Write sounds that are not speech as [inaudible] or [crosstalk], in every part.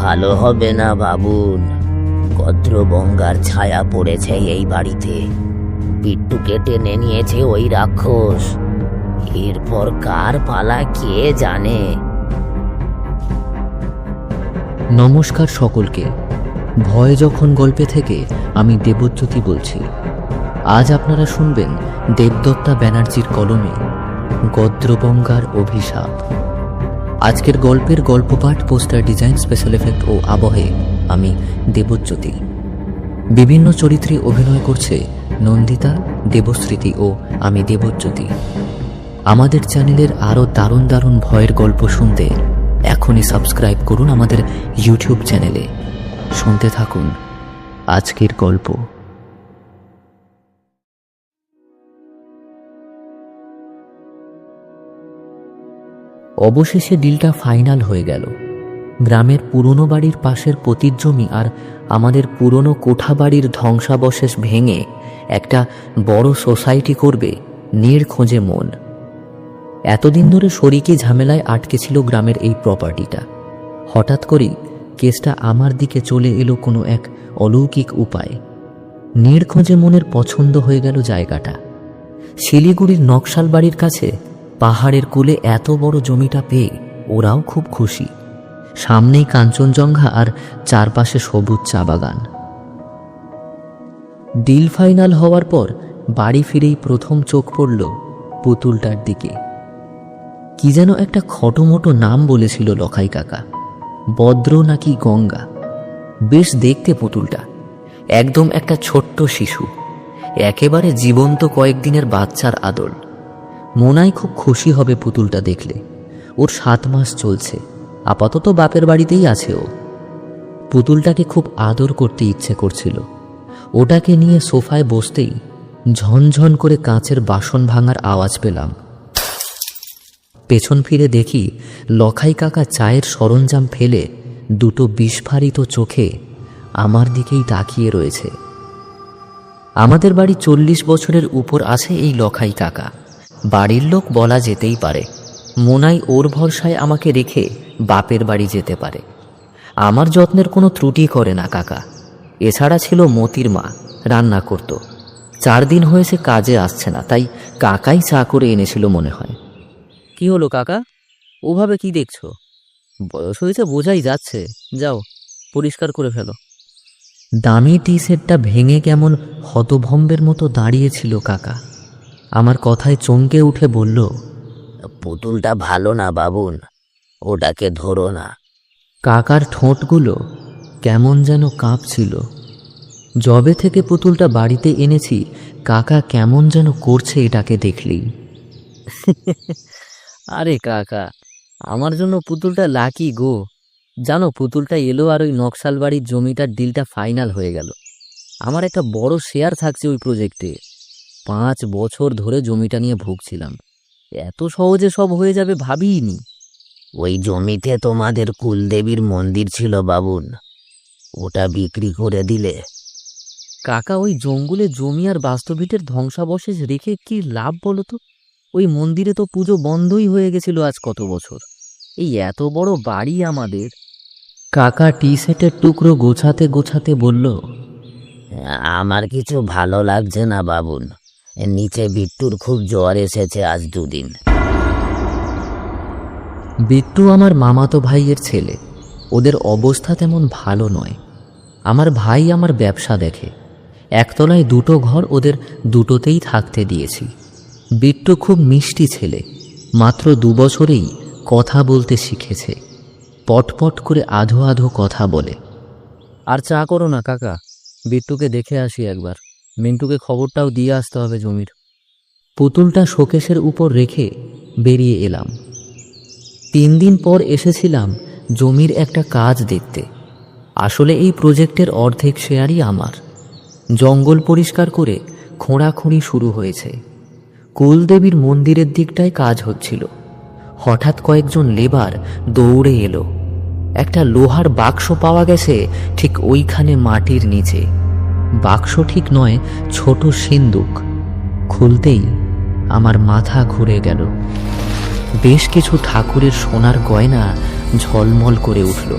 ভালো হবে না, বাবুন। গদ্রবঙ্গার ছায়া পড়েছে এই বাড়িতে। বিট্টুকে টেনে নিয়েছে ওই রাক্ষস। এরপর কার পালা কে জানে? নমস্কার সকলকে। ভয় যখন গল্পে থেকে, আমি দেবজ্যোতি বলছি। আজ আপনারা শুনবেন দেবদত্তা ব্যানার্জির কলমে গদ্রবঙ্গার অভিশাপ। আজকের গল্পের গল্পপাঠ, পোস্টার ডিজাইন স্পেশাল এফেক্ট ও আবহে আমি দেবজ্যোতি। বিভিন্ন চরিত্রে অভিনয় করছে নন্দিতা দেবস্মৃতি ও আমি দেবজ্যোতি। আমাদের চ্যানেলের আরও দারুণ দারুণ ভয়ের গল্প শুনতে এখনই সাবস্ক্রাইব করুন আমাদের ইউটিউব চ্যানেলে। শুনতে থাকুন আজকের গল্প। অবশেষে ডিলটা ফাইনাল হয়ে গেল। গ্রামের পুরনো বাড়ির পাশের পতির জমি আর আমাদের পুরনো কোঠা বাড়ির ধ্বংসাবশেষ ভেঙে একটা বড় সোসাইটি করবে নীড় খোঁজে মন। এতদিন ধরে শরিকি ঝামেলায় আটকে ছিল গ্রামের এই প্রপার্টিটা হঠাৎ করেই কেসটা আমার দিকে চলে এলো কোনো এক অলৌকিক উপায়। নীড় খোঁজে মনের পছন্দ হয়ে গেল জায়গাটা। শিলিগুড়ির নকশাল বাড়ির কাছে পাহাড়ের কোলে এত বড় জমিটা পেয়ে ওরাও খুব খুশি। সামনেই কাঞ্চনজঙ্ঘা আর চারপাশে সবুজ চা বাগান। ডিল ফাইনাল হওয়ার পর বাড়ি ফিরেই প্রথম চোখ পড়ল পুতুলটার দিকে। কি যেন একটা খটোমটো নাম বলেছিল লখাই কাকা। বদ্র নাকি গঙ্গা? বেশ দেখতে পুতুলটা। একদম একটা ছোট্ট শিশু। একেবারে জীবন্ত কয়েকদিনের বাচ্চার আদর। মোনাই খুব খুশি হবে পুতুলটা দেখলে। ওর সাত মাস চলছে। আপাতত বাপের বাড়িতেই আছে ও। পুতুলটাকে খুব আদর করতে ইচ্ছে করছিল। ওটাকে নিয়ে সোফায় বসতেই ঝনঝন করে কাঁচের বাসন ভাঙার আওয়াজ পেলাম। পেছন ফিরে দেখি লখাই কাকা চায়ের সরঞ্জাম ফেলে দুটো বিস্ফারিত চোখে আমার দিকেই তাকিয়ে রয়েছে। আমাদের বাড়ি চল্লিশ বছরের উপর আছে এই লখাই কাকা। বাড়ির লোক বলা যেতেই পারে। মোনাই ওর ভরসায় আমাকে রেখে বাপের বাড়ি যেতে পারে। আমার যত্নের কোনো ত্রুটি করে না কাকা। এছাড়া ছিল মতির মা রান্না করত। চার দিন হয়েছে কাজে আসছে না তাই কাকাই চা করে এনেছিল মনে হয়। কি হলো কাকা? ওভাবে কি দেখছ? বয়স হয়েছে বোঝাই যাচ্ছে। যাও পরিষ্কার করে ফেলো। দামি টি সেটটা ভেঙে কেমন হতভম্বের মতো দাঁড়িয়েছিল কাকা। আমার কথায় চমকে উঠে বলল পুতুলটা ভালো না বাবুন। ওটাকে ধরো না। কাকার ঠোঁটগুলো কেমন যেন কাঁপছিল। জবে থেকে পুতুলটা বাড়িতে এনেছি কাকা কেমন যেন করছে এটাকে দেখলেই। [laughs] আরে কাকা আমার জন্য পুতুলটা লাকি গো। জানো পুতুলটা এলো আর ওই নকশাল বাড়ির জমিটার ডিলটা ফাইনাল হয়ে গেল। আমার একটা বড় শেয়ার থাকছে ওই প্রজেক্টে। পাঁচ বছর ধরে জমিটা নিয়ে ভুগছিলাম। এত সহজে সব হয়ে যাবে ভাবিনি ওই জমিতে তোমাদের কুলদেবীর মন্দির ছিল বাবুন। ওটা বিক্রি করে দিলে। কাকা ওই জঙ্গলে জমি আর বাস্তবিটের ধ্বংসাবশেষ রেখে কি লাভ বলো তো? ওই মন্দিরে তো পুজো বন্ধই হয়ে গেছিল আজ কত বছর। এই এত বড় বাড়ি আমাদের। কাকা টি সেটের টুকরো গোছাতে গোছাতে বলল আমার কিছু ভালো লাগছে না বাবুন। নিচে বিট্টুর খুব জ্বর এসেছে আজ দুদিন। বিট্টু আমার মামাতো ভাইয়ের ছেলে। ওদের অবস্থা তেমন ভালো নয়। আমার ভাই আমার ব্যবসা দেখে। একতলায় দুটো ঘর ওদের দুটোতেই থাকতে দিয়েছি। বিট্টু খুব মিষ্টি ছেলে। মাত্র দু বছরেই কথা বলতে শিখেছে। পটপট করে আধো আধো কথা বলে। আর চা করো না, কাকা। বিট্টুকে দেখে আসি একবার। মিন্টুকে খবরটাও দিয়ে আসতে হবে জমির। পুতুলটা শোকেশের উপর রেখে বেরিয়ে এলাম। তিন দিন পর এসেছিলাম জমির একটা কাজ দেখতে। আসলে এই প্রজেক্টের অর্ধেক শেয়ারই আমার। জঙ্গল পরিষ্কার করে খোঁড়াখুঁড়ি শুরু হয়েছে। কুলদেবীর মন্দিরের দিকটায় কাজ হচ্ছিল। হঠাৎ কয়েকজন লেবার দৌড়ে এলো। একটা লোহার বাক্স পাওয়া গেছে ঠিক ওইখানে মাটির নিচে। বাক্স ঠিক নয়, ছোট সিন্দুক। খুলতেই আমার মাথা ঘুরে গেল। বেশ কিছু ঠাকুরের সোনার গয়না ঝলমল করে উঠল।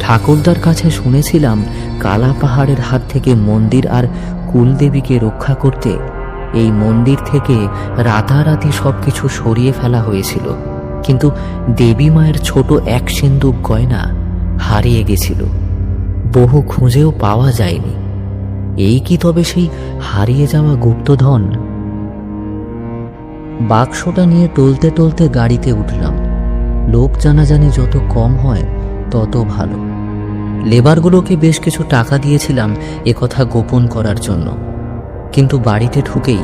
ঠাকুরদার কাছে শুনেছিলাম, কালা পাহাড়ের হাত থেকে মন্দির আর কুলদেবীকে রক্ষা করতে এই মন্দির থেকে রাতারাতি সব কিছু সরিয়ে ফেলা হয়েছিল। কিন্তু দেবী মায়ের ছোট এক সিন্দুক গয়না হারিয়ে গেছিল। বহু খুঁজেও পাওয়া যায়নি। এই কি তবে সেই হারিয়ে যাওয়া গুপ্তধন? বাক্সটা নিয়ে টলতে টলতে গাড়িতে উঠলাম। লোক জানাজানি যত কম হয়, তত ভালো। লেবারগুলোকে বেশ কিছু টাকা দিয়েছিলাম একথা গোপন করার জন্য। কিন্তু বাড়িতে ঢুকেই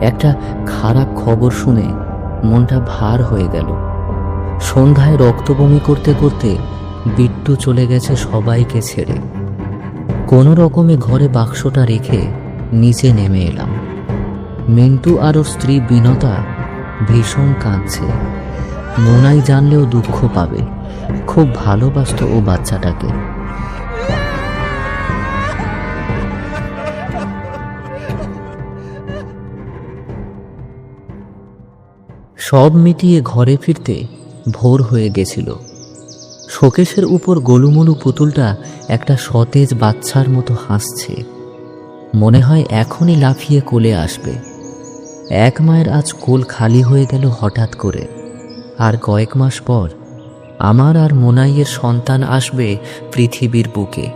একটা খারাপ খবর শুনে মনটা ভার হয়ে গেল। সন্ধ্যায় রক্তবমি করতে করতে বিট্টু চলে গেছে সবাইকে ছেড়ে। কোনো রকমে ঘরে বাক্সটা রেখে নিচে নেমে এলাম। মিন্টু আর ওর স্ত্রী বিনতা ভীষণ কাঁদছে। মোনাই জানলেও দুঃখ পাবে। খুব ভালোবাসত ও বাচ্চাটাকে। সব মিটিয়ে ঘরে ফিরতে ভোর হয়ে গেছিল। শোকেশের উপর গোলুমলু পুতুলটা একটা সতেজ বাচ্চার মতো হাসছে। মনে হয় এখনই লাফিয়ে কোলে আসবে। এক মায়ের আজ কোল খালি হয়ে গেল হঠাৎ করে। আর কয়েক মাস পর আমার আর মোনাইয়ের সন্তান আসবে পৃথিবীর বুকে।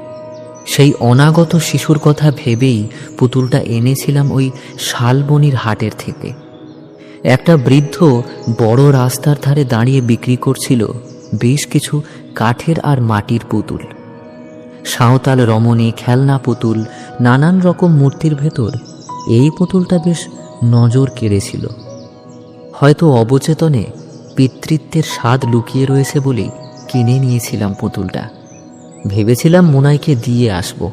সেই অনাগত শিশুর কথা ভেবেই পুতুলটা এনেছিলাম ওই শালবনির হাটের থেকে। একটা বৃদ্ধ বড় রাস্তার ধারে দাঁড়িয়ে বিক্রি করছিল। বেশ কিছু কাঠের আর মাটির পুতুল। সাঁওতাল রমণী খেলনা পুতুল, নানান রকম মূর্তির ভেতর এই পুতুলটা বেশ নজর কেড়েছিল। হয়তো অবচেতনে পিতৃত্বের স্বাদ লুকিয়ে রয়েছে বলেই কিনে নিয়েছিলাম পুতুলটা। ভেবেছিলাম মোনাইকে দিয়ে আসব।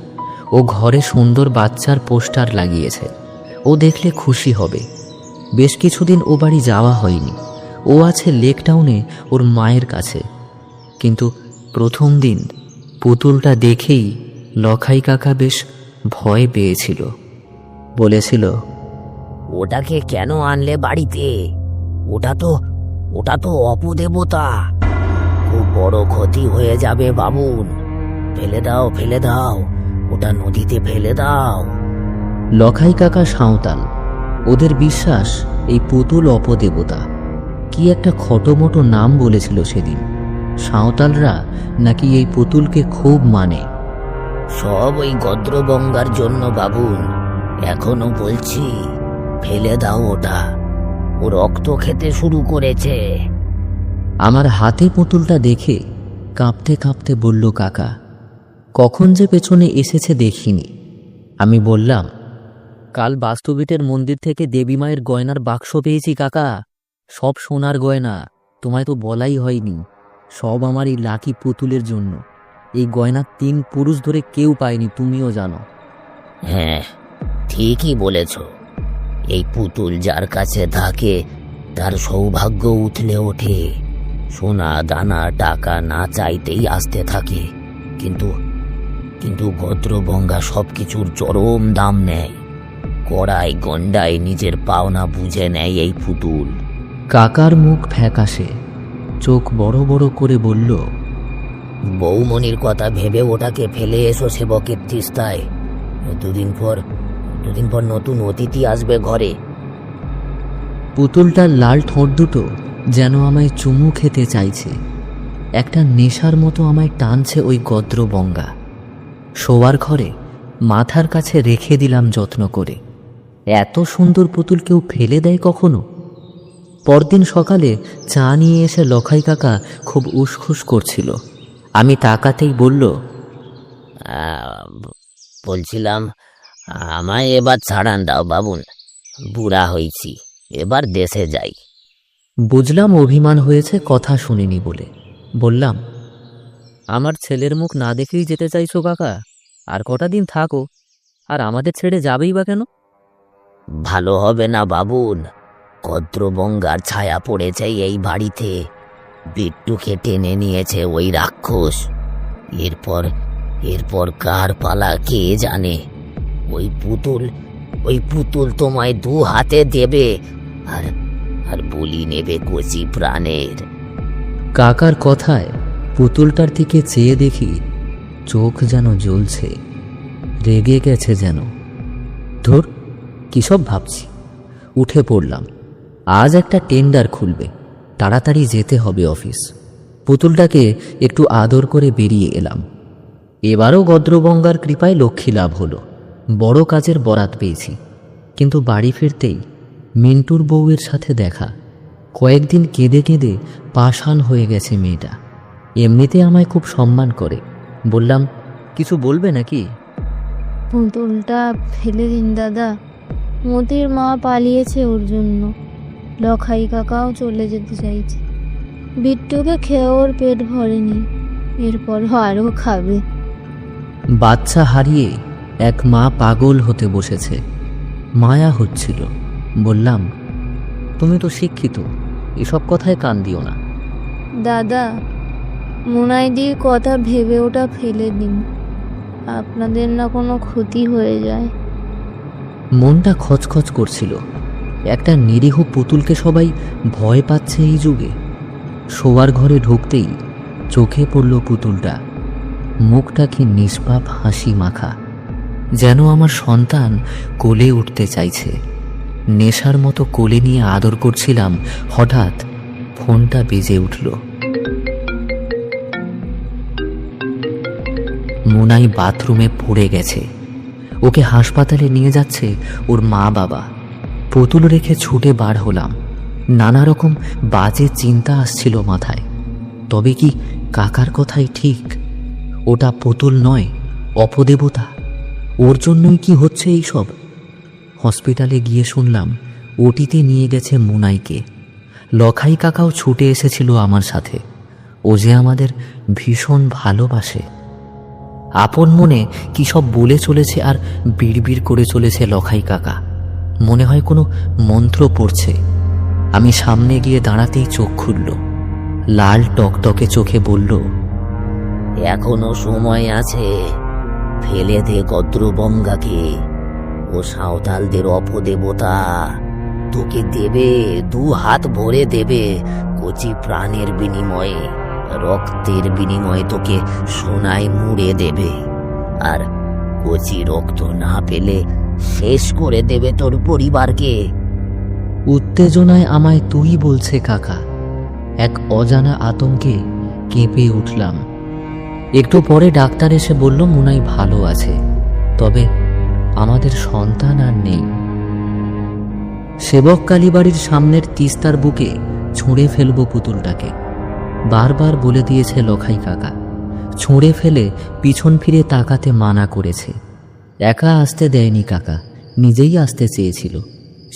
ও ঘরে সুন্দর বাচ্চার পোস্টার লাগিয়েছে। ও দেখলে খুশি হবে। বেশ কিছুদিন ও বাড়ি যাওয়া হয়নি। ও আছে লেক টাউনে ওর মায়ের কাছে। কিন্তু প্রথম দিন পুতুলটা দেখেই লখাই কাকা বেশ ভয় পেয়েছিল। বলেছিল ওটাকে কেন আনলে বাড়িতে? ওটা তো ওটা তো অপদেবতা। খুব বড় ক্ষতি হয়ে যাবে বাবুন ফেলে দাও ফেলে দাও। ওটা নদীতে ফেলে দাও। লখাই কাকা সাঁওতাল ওদের বিশ্বাস এই পুতুল অপদেবতা। কি একটা খটোমটো নাম বলেছিল সেদিন। সাঁওতালরা নাকি এই পুতুলকে খুব মানে? সব ওই গদ্রগঙ্গার জন্য বাবুন এখনও বলছি ফেলে দাও ওটা। ও রক্ত খেতে শুরু করেছে। আমার হাতে পুতুলটা দেখে কাঁপতে কাঁপতে বলল কাকা কখন যে পেছনে এসেছে দেখিনি। আমি বললাম কাল বাস্তুবিটের মন্দির থেকে দেবী মায়ের গয়নার বাক্স পেয়েছি কাকা। সব সোনার গয়না। তোমায় তো বলাই হয়নি। সব আমার এই লাকি পুতুলের জন্য। এই গয়না তিন পুরুষ ধরে কেউ পায়নি তুমিও জানো। হ্যাঁ ঠিকই বলেছ। এই পুতুল যার কাছে থাকে তার সৌভাগ্য উথলে ওঠে। সোনা দানা টাকা না চাইতেই আসতে থাকে। কিন্তু কিন্তু গদ্রবঙ্গা সব কিছুর চরম দাম নেয়। কড়াই গন্ডায় নিজের পাওনা বুঝে নেয় এই পুতুল। কাকার মুখ ফ্যাকাশে। চোখ বড় বড় করে বলল বৌমনির কথা ভেবে ওটাকে ফেলে এসো সেবকের তিস্তায়। দুদিন পর দুদিন পর নতুন অতিথি আসবে ঘরে। পুতুলটার লাল ঠোঁট দুটো যেন আমায় চুমু খেতে চাইছে। একটা নেশার মতো আমায় টানছে ওই গদ্র গদ্রবঙ্গা। শোয়ার ঘরে মাথার কাছে রেখে দিলাম যত্ন করে। এত সুন্দর পুতুল কেউ ফেলে দেয় কখনো? পরদিন সকালে চা নিয়ে এসে লখাই কাকা খুব উসখুস করছিল। আমি তাকাতেই বলল বলছিলাম, আমায় এবার ছাড়ান দাও বাবুন, বুড়া হয়েছি এবার দেশে যাই। বুঝলাম অভিমান হয়েছে কথা শুনিনি বলে। বললাম, আমার ছেলের মুখ না দেখেই যেতে চাইছো কাকা, আর কটা দিন থাকো, আর আমাদের ছেড়ে যাবেই বা কেন? ভালো হবে না বাবুন কদ্রবঙ্গার ছায়া পড়েছে এই বাড়িতে। বিট্টুকে টেনে নিয়েছে ওই রাক্ষস। এরপর এরপর কার পালা কে জানে? ওই পুতুল ওই পুতুল তোমায় দু হাতে দেবে। আর আর বলি নেবে কচি প্রাণের। কাকার কথায় পুতুলটার দিকে চেয়ে দেখি চোখ যেন জ্বলছে, রেগে গেছে যেন। ধর, কী সব ভাবছি। উঠে পড়লাম। আজ একটা টেন্ডার খুলবে। তাড়াতাড়ি যেতে হবে অফিস। পুতুলটাকে একটু আদর করে বেরিয়ে এলাম। এবারও গদ্রবঙ্গার কৃপায় লক্ষ্মী লাভ হলো। বড় কাজের বরাত পেয়েছি। কিন্তু বাড়ি ফিরতেই মিন্টুর বউয়ের সাথে দেখা। কয়েকদিন কেঁদে কেঁদে পাষাণ হয়ে গেছে মেয়েটা। এমনিতে আমায় খুব সম্মান করে। বললাম, কিছু বলবে নাকি? পুতুলটা ফেলে দিন দাদা। মতির মা পালিয়েছে ওর জন্য। লখাই কাকাও চলে যেতে চাইছে। বিট্টুকে খেয়ে ওর পেট ভরেনি এরপর আরও খাবে। বাচ্চা হারিয়ে এক মা পাগল হতে বসেছে। মায়া হচ্ছিল। বললাম তুমি তো শিক্ষিত এসব কথায় কান দিও না। দাদা মুনাইদির কথা ভেবে ওটা ফেলে দিন। আপনাদের না কোনো ক্ষতি হয়ে যায়? মনটা খচখচ করছিল। একটা নিরীহ পুতুলকে সবাই ভয় পাচ্ছে এই যুগে। শোয়ার ঘরে ঢুকতেই চোখে পড়ল পুতুলটা। মুখটা কি নিষ্পাপ হাসি মাখা, যেন আমার সন্তান কোলে উঠতে চাইছে। নেশার মতো কোলে নিয়ে আদর করছিলাম, হঠাৎ ফোনটা বেজে উঠল। মুনাই বাথরুমে পড়ে গেছে। ওকে হাসপাতালে নিয়ে যাচ্ছে ওর মা বাবা পুতুল রেখে ছুটে বার হলাম। নানা রকম বাজে চিন্তা আসছিল মাথায়। তবে কি কাকার কথাই ঠিক? ওটা পুতুল নয়, অপদেবতা। ওর জন্যই কি হচ্ছে এইসব? হসপিটালে গিয়ে শুনলাম, ওটিতে নিয়ে গেছে মুনাইকে। লখাই কাকাও ছুটে এসেছিল আমার সাথে। ও যে আমাদের ভীষণ ভালোবাসে। আপন মনে কি সব বলে চলেছে আর বিড়বিড় করে চলেছে লখাই কাকা। মনে হয় কোনো মন্ত্র পড়ছে। আমি সামনে গিয়ে দাঁড়াতেই চোখ খুলল। লাল টকটকে চোখে বলল, এখনও সময় আছে। ফেলে দে গদ্রবঙ্গাকে। ও সাঁওতালদের অপদেবতা। তোকে দেবে, দু হাত ভরে দেবে কচি প্রাণের বিনিময়ে। রক্তের বিনিময়ে তোকে সোনায় মুড়ে দেবে। আর কচি রক্ত না পেলে শেষ করে দেবে তোর পরিবারকে। উত্তেজনায় আমায় তুই বলছে, কাকা। এক অজানা আতঙ্কে কেঁপে উঠলাম। একটু পরে ডাক্তার এসে বলল, মুনাই ভালো আছে। তবে আমাদের সন্তান আর নেই। সেবক কালীবাড়ির সামনের তিস্তার বুকে ছুঁড়ে ফেলব পুতুলটাকে। বারবার বলে দিয়েছে লখাই কাকা। ছুঁড়ে ফেলে পিছন ফিরে তাকাতে মানা করেছে। একা আসতে দেয়নি কাকা নিজেই আসতে চেয়েছিল।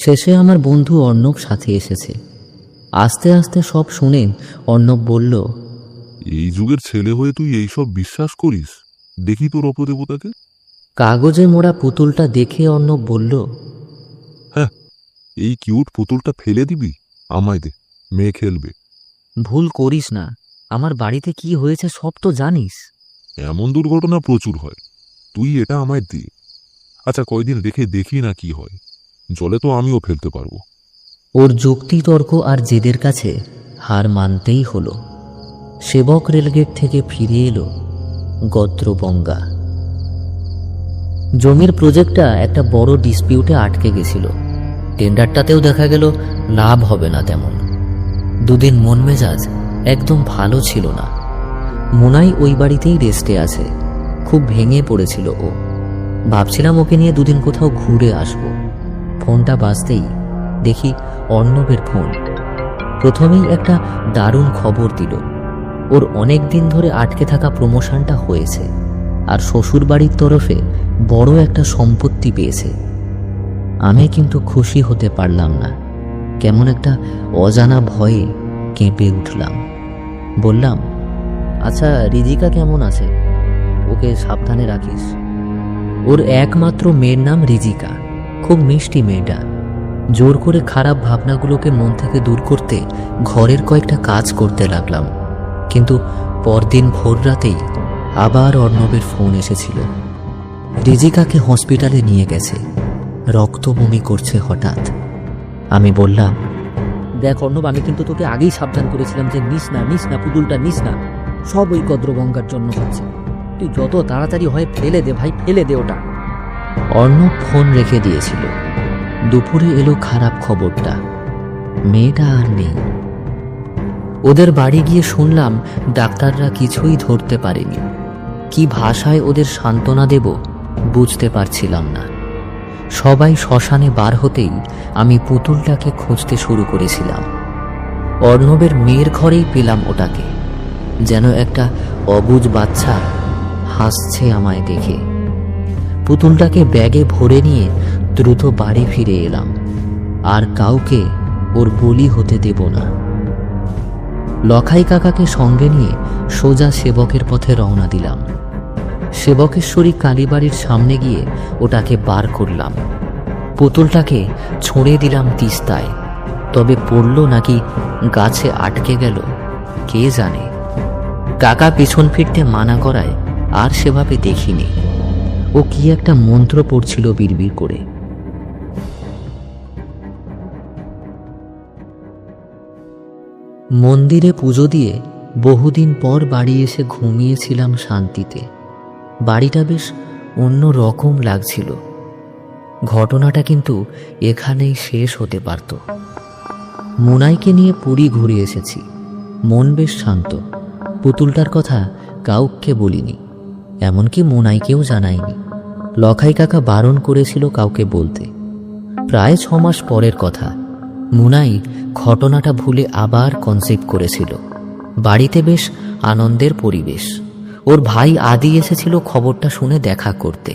শেষে আমার বন্ধু অর্ণব সাথে এসেছে। আস্তে আস্তে সব শুনে অর্ণব বলল এই যুগের ছেলে হয়ে তুই এইসব বিশ্বাস করিস? দেখি তোর অপদেবতাকে? কাগজে মোড়া পুতুলটা দেখে অর্ণব বলল হ্যাঁ এই কিউট পুতুলটা ফেলে দিবি আমায় দে মেয়ে খেলবে। ভুল করিস না আমার বাড়িতে কি হয়েছে সব তো জানিস। এমন দুর্ঘটনা প্রচুর হয় তুই এটা আমায় দে। আচ্ছা কয়দিন রেখে দেখি না কি হয়। জলে তো আমিও ফেলতে পারব। ওর যুক্তি তর্ক আর জেদের কাছে হার মানতেই হলো। সেবক রেলগেট থেকে ফিরে এলো গদ্রবঙ্গা জমির প্রজেক্টটা একটা বড় ডিসপিউটে আটকে গেছিল। টেন্ডারটাতেও দেখা গেল লাভ হবে না তেমন। দুদিন মন মেজাজ একদম ভালো ছিল না। মোনাই ওই বাড়িতেই রেস্টে আছে। খুব ভেঙে পড়েছিল ও। ভাবছিলাম ওকে নিয়ে দুদিন কোথাও ঘুরে আসব। ফোনটা বাজতেই দেখি অর্ণবের ফোন। প্রথমেই একটা দারুণ খবর দিল। ওর অনেক দিন ধরে আটকে থাকা প্রমোশনটা হয়েছে আর শ্বশুর বাড়ির তরফে বড় একটা সম্পত্তি পেয়েছে। আমি কিন্তু খুশি হতে পারলাম না। কেমন একটা অজানা ভয়ে কেঁপে উঠলাম। বললাম আচ্ছা রিজিকা কেমন আছে? ওকে সাবধানে রাখিস। ওর একমাত্র মেয়ের নাম রিজিকা। খুব মিষ্টি মেয়েটা। জোর করে খারাপ ভাবনাগুলোকে মন থেকে দূর করতে ঘরের কয়েকটা কাজ করতে লাগলাম। কিন্তু পরদিন ভোর রাতেই আবার অর্ণবের ফোন এসেছিল। রিজিকাকে হসপিটালে নিয়ে গেছে। রক্ত বমি করছে হঠাৎ। আমি বললাম, দেখ অর্ণব, আমি কিন্তু তোকে আগেই সাবধান করেছিলাম যে নিস না নিস না, পুতুলটা নিস না। সব ওই কদ্রগঙ্গার জন্য হচ্ছে। তুই যত তাড়াতাড়ি হয় ফেলে দে ভাই, ফেলে দে ওটা। অর্ণব ফোন রেখে দিয়েছিল। দুপুরে এলো খারাপ খবরটা। মেয়েটা আর নেই। ওদের বাড়ি গিয়ে শুনলাম ডাক্তাররা কিছুই ধরতে পারেনি। কি ভাষায় ওদের সান্ত্বনা দেব বুঝতে পারছিলাম না। সবাই শ্মশানে বার হতেই আমি পুতুলটাকে খুঁজতে শুরু করেছিলাম। অর্ণবের মেয়ের ঘরেই পেলাম ওটাকে। যেন একটা অবুজ বাচ্চা হাসছে আমায় দেখে। পুতুলটাকে ব্যাগে ভরে নিয়ে দ্রুত বাড়ি ফিরে এলাম। আর কাউকে ওর বলি হতে দেব না। লখাই কাকাকে সঙ্গে নিয়ে সোজা সেবকের পথে রওনা দিলাম। সেবকেশ্বরী কালীবাড়ির সামনে গিয়ে ওটাকে বার করলাম। পুতুলটাকে ছুঁড়ে দিলাম তিস্তায়। তবে পড়ল নাকি গাছে আটকে গেল, কে জানে? কাকা পিছন ফিরতে মানা করায় আর সেভাবে দেখিনি। ও কি একটা মন্ত্র পড়ছিল বিড়বিড় করে। মন্দিরে পুজো দিয়ে বহুদিন পর বাড়ি এসে ঘুমিয়েছিলাম শান্তিতে। বাড়িটা বেশ অন্য রকম লাগছিল। ঘটনাটা কিন্তু এখানেই শেষ হতে পারত। মুনাইকে নিয়ে পুরী ঘুরে এসেছি। মন বেশ শান্ত। পুতুলটার কথা কাউকে বলিনি। এমনকি মুনাইকেও জানায়নি। লখাই কাকা বারণ করেছিল কাউকে বলতে। প্রায় ছ মাস পরের কথা, মুনাই ঘটনাটা ভুলে আবার কনসেপ্ট করেছিল। বাড়িতে বেশ আনন্দের পরিবেশ। ওর ভাই আদি এসেছিল খবরটা শুনে দেখা করতে।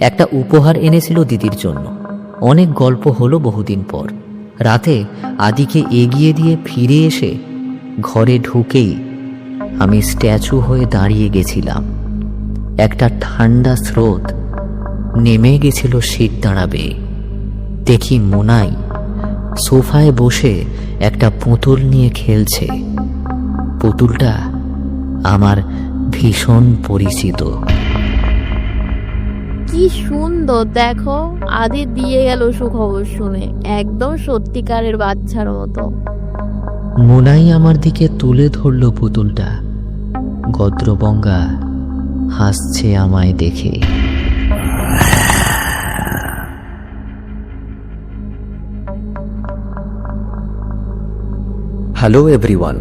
একটা উপহার এনেছিল দিদির জন্য। অনেক গল্প হলো বহুদিন পর। রাতে আদিকে এগিয়ে দিয়ে ফিরে এসে ঘরে ঢুকেই আমি স্ট্যাচু হয়ে দাঁড়িয়ে গেছিলাম। একটা ঠান্ডা স্রোত নেমে গেছিল শীত দাঁড়াবে। দেখি মোনাই সোফায় বসে একটা পুতুল নিয়ে খেলছে। পুতুলটা আমার ভীষণ পরিচিত। কি সুন্দর দেখো আদি দিয়ে গেল সুখবর শুনে একদম সত্যিকারের বাচ্চার মতো। মোনাই আমার দিকে তুলে ধরল পুতুলটা। গদ্রবঙ্গা হাসছে আমায় দেখে। হ্যালো এভরিওয়ান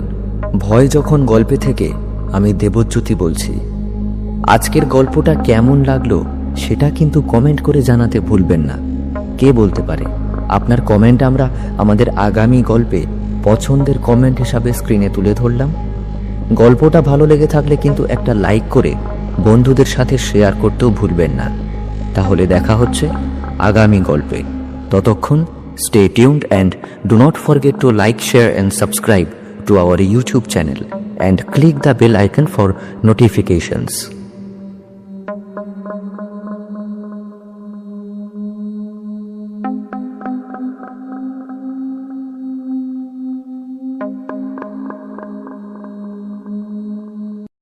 ভয় যখন গল্পে থেকে, আমি দেবজ্যোতি বলছি। আজকের গল্পটা কেমন লাগল, সেটা কিন্তু কমেন্ট করে জানাতে ভুলবেন না। কে বলতে পারে? আপনার কমেন্ট আমরা আমাদের আগামী গল্পে পছন্দের কমেন্ট হিসাবে স্ক্রিনে তুলে ধরলাম। গল্পটা ভালো লেগে থাকলে কিন্তু একটা লাইক করে বন্ধুদের সাথে শেয়ার করতেও ভুলবেন না। তাহলে দেখা হচ্ছে আগামী গল্পে। ততক্ষণ stay tuned and do not forget to like share and subscribe to our YouTube channel and click the bell icon for notifications